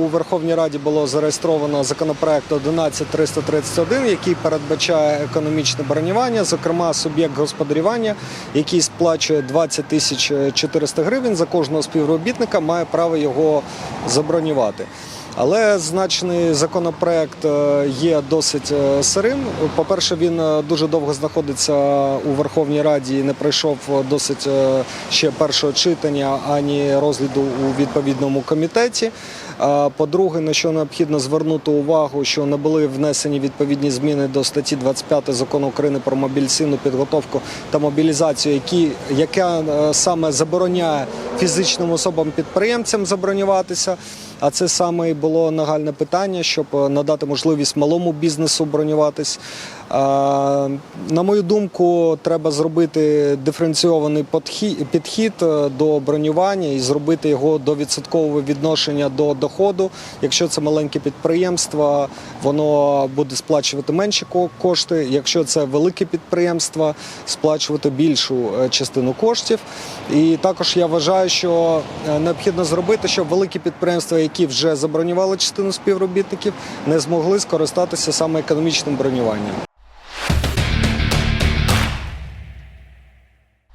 у Верховній Раді було зареєстровано законопроект 11331, який передбачає економічне бронювання, зокрема суб'єкт господарювання, який сплачує 20 тисяч 400 гривень за кожного співробітника, має право його забронювати. Але значний законопроект е, є досить е, сирим. По-перше, він е, дуже довго знаходиться у Верховній Раді і не пройшов досить ще першого читання ані розгляду у відповідному комітеті. По-друге, на що необхідно звернути увагу, що не були внесені відповідні зміни до статті 25 закону України про мобілізаційну підготовку та мобілізацію, які, яка е, саме забороняє фізичним особам-підприємцям забронюватися. А це саме і було нагальне питання, щоб е, надати можливість малому бізнесу бронюватись. А, На мою думку, треба зробити диференційований підхід е, до бронювання і зробити його до відсоткового відношення до доходу. Якщо це маленьке підприємство, воно буде сплачувати менші кошти. Якщо це велике підприємство, сплачувати більшу е, частину коштів. І також я вважаю, що е, необхідно зробити, щоб великі підприємства, які вже забронювали частину співробітників, не змогли скористатися саме економічним бронюванням.